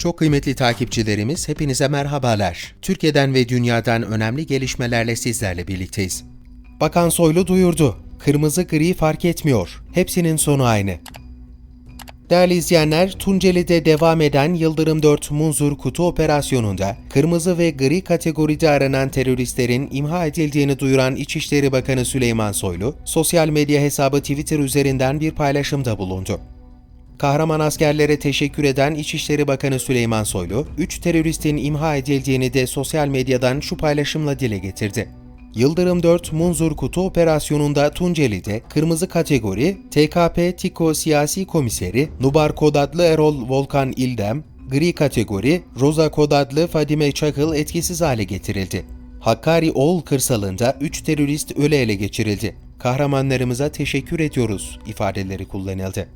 Çok kıymetli takipçilerimiz hepinize merhabalar. Türkiye'den ve dünyadan önemli gelişmelerle sizlerle birlikteyiz. Bakan Soylu duyurdu. Kırmızı gri fark etmiyor. Hepsinin sonu aynı. Değerli izleyenler, Tunceli'de devam eden Yıldırım 4 Munzur Kutu operasyonunda kırmızı ve gri kategoride aranan teröristlerin imha edildiğini duyuran İçişleri Bakanı Süleyman Soylu, sosyal medya hesabı Twitter üzerinden bir paylaşımda bulundu. Kahraman askerlere teşekkür eden İçişleri Bakanı Süleyman Soylu, 3 teröristin imha edildiğini de sosyal medyadan şu paylaşımla dile getirdi. Yıldırım 4 Munzur Kutu operasyonunda Tunceli'de kırmızı kategori TKP TİKO Siyasi Komiseri Nubar Kod adlı Erol Volkan İldem, gri kategori Roza Kod adlı Fadime Çakıl etkisiz hale getirildi. Hakkari Oğul kırsalında 3 terörist öle ele geçirildi. Kahramanlarımıza teşekkür ediyoruz ifadeleri kullanıldı.